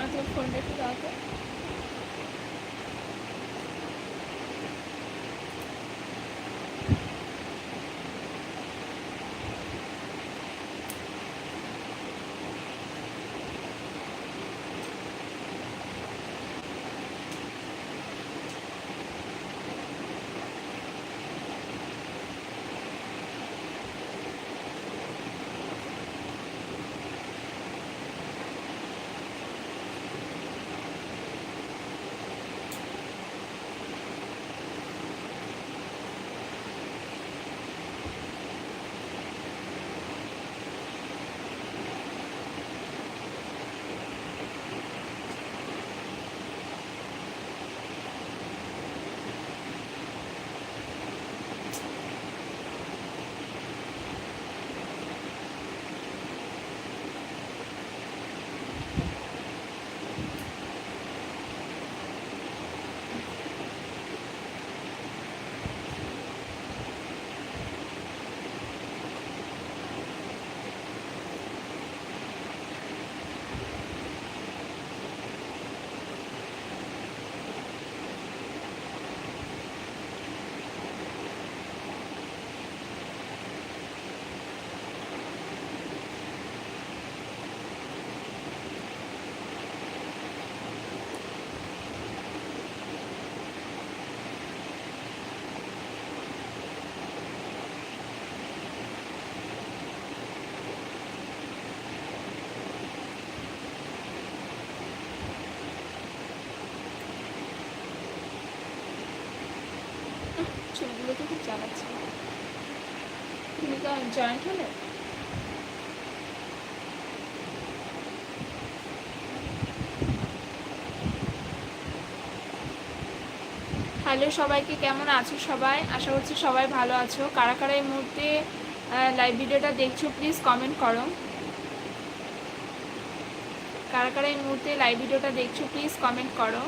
আচ্ছা ফোনটা একটু দাও তো তুমি তো জয়েন্ট হলে? হ্যালো সবাইকে, কেমন আছো সবাই? আশা করছি সবাই ভালো আছো। কারা কারা এই মুহূর্তে লাইভ ভিডিওটা দেখছ প্লিজ কমেন্ট করো। কারা কারা এই মুহূর্তে লাইভ ভিডিওটা দেখছ প্লিজ কমেন্ট করো।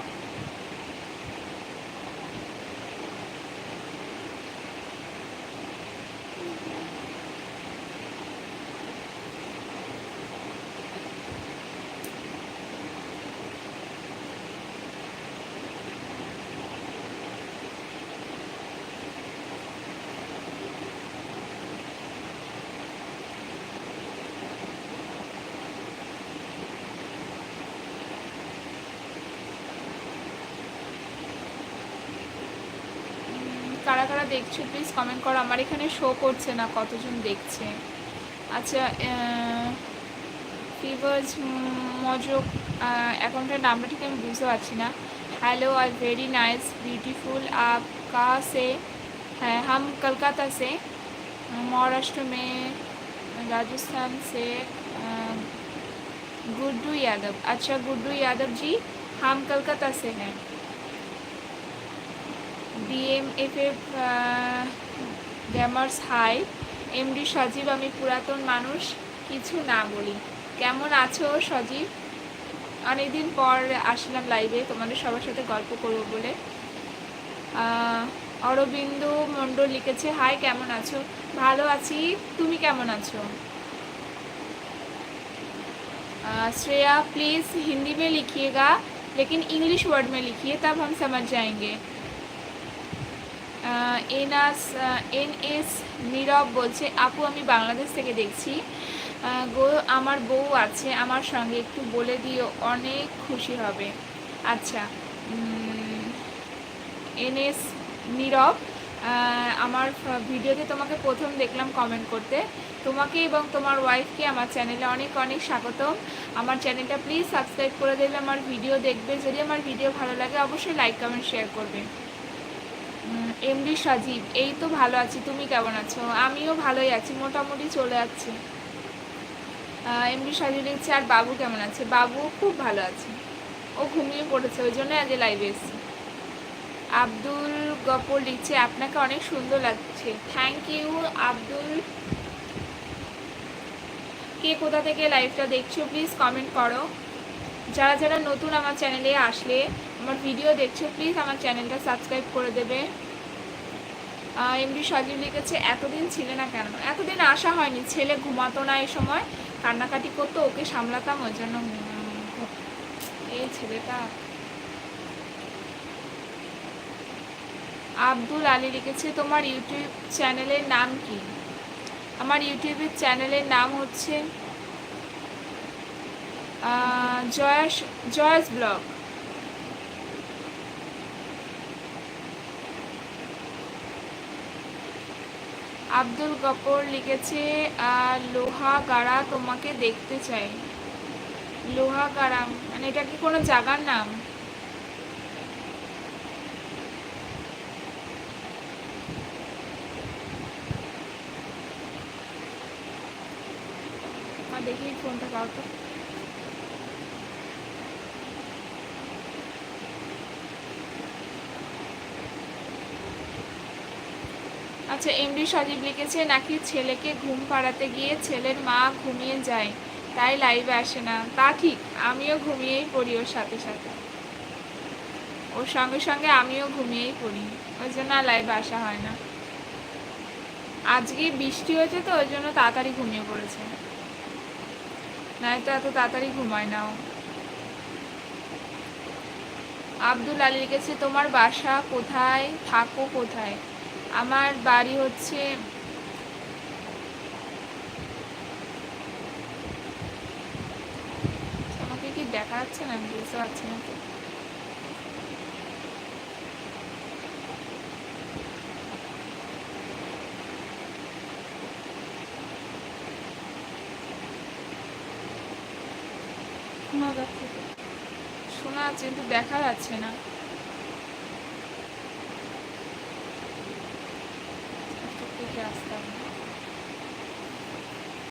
কারা কারা দেখছো প্লিজ কমেন্ট করো আমার এখানে শো করছে না কতজন দেখছে আচ্ছা ফিভার্স মজক অ্যাকাউন্টের নামটা ঠিক আমি বুঝতে পারছি না हेलो और वेरी नाइस ब्यूटीफुल आप कहाँ से हैं हम कलकत्ता से महाराष्ट्र में राजस्थान से अ, गुड्डू यादव अच्छा गुड्डू यादव जी हम कलकत्ता से हैं ডিএমএফএফ গ্যামার্স হাই এমডি সজীব আমি পুরাতন মানুষ কিছু না বলি কেমন আছো সজীব অনেকদিন পর আসলাম লাইভে তোমাদের সবার সাথে গল্প করবো বলে আহ, অরবিন্দ মণ্ডল লিখেছে হাই কেমন আছো ভালো আছি তুমি কেমন আছো আহ, श्रेया प्लीज़ हिंदी में लिखिएगा लेकिन इंग्लिश वर्ड में लिखिए तब हम समझ जाएंगे এনআস এন এস নীরব বলছে, আপু, আমি বাংলাদেশ থেকে দেখছি। গো, আমার বউ আছে, আমার সঙ্গে একটু বলে দিও, অনেক খুশি হবে। আচ্ছা এন এস নীরব আমার ভিডিওতে তোমাকে প্রথম দেখলাম কমেন্ট করতে। তোমাকে এবং তোমার ওয়াইফকে আমার চ্যানেলে অনেক অনেক স্বাগতম। আমার চ্যানেলটা প্লিজ সাবস্ক্রাইব করে দেবে, আমার ভিডিও দেখবে। যদি আমার ভিডিও ভালো লাগে, অবশ্যই লাইক কমেন্ট শেয়ার করবে। এমডি সজীব, এই তো ভালো আছি, তুমি কেমন আছো? আমিও ভালোই আছি, মোটামুটি চলে যাচ্ছে এমডি সজীব লিখছে আর বাবু কেমন আছে? বাবু খুব ভালো আছে। ও ঘুমিয়ে পড়েছে, ওই জন্য আজ লাইভে এসেছি। আব্দুল গপর লিখছে, আপনাকে অনেক সুন্দর লাগছে। Thank you Abdul. কে কোথা থেকে লাইভটা দেখছ? প্লিজ কমেন্ট করো। যারা যারা নতুন আমার চ্যানেলে আসলে ভিডিও দেখছ প্লিজ আমার চ্যানেলটা সাবস্ক্রাইব করে দেবে। এমডি সজীব লিখেছে, এতদিন ছিলে না কেন? এতদিন আসা হয়নি, ছেলে ঘুমাতো না এই সময়, কান্নাকাটি করতো, ওকে সামলাতাম, ওই জন্য এই ছেলেটা। আব্দুল আলী লিখেছে, তোমার ইউটিউব চ্যানেলের নাম কি? আমার ইউটিউবের চ্যানেলের নাম হচ্ছে জয়াস জয়াস ব্লগ। আব্দুল গফর লিখেছে লোহা গাড়া তোমাকে দেখতে চাই। লোহা গাড়া মানে এটা কি কোনো জায়গার নাম? দেখি, ফোনটা পাও তো আচ্ছা এমডি সজীব লিখেছে নাকি ছেলেকে ঘুম পাড়াতে গিয়ে ছেলের মা ঘুমিয়ে যায়, তাই লাইভে আসে না। তা ঠিক, আমিও ঘুমিয়েই পড়ি ওর সাথে সাথে। ওর সঙ্গে সঙ্গে আমিও ঘুমিয়েই পড়ি ওই জন্য আর লাইভে আসা হয় না। আজকে বৃষ্টি হয়েছে তো ওই জন্য তাড়াতাড়ি ঘুমিয়ে পড়েছে। নয়তো এত তাড়াতাড়ি ঘুমায় না ও। আব্দুল আলী লিখেছে, তোমার বাসা কোথায়? থাকো কোথায়? আমার বাড়ি হচ্ছে আমাকে কি দেখা যাচ্ছে না? বুঝতে পারছি না তো। শোনা যাচ্ছে কিন্তু দেখা যাচ্ছে না।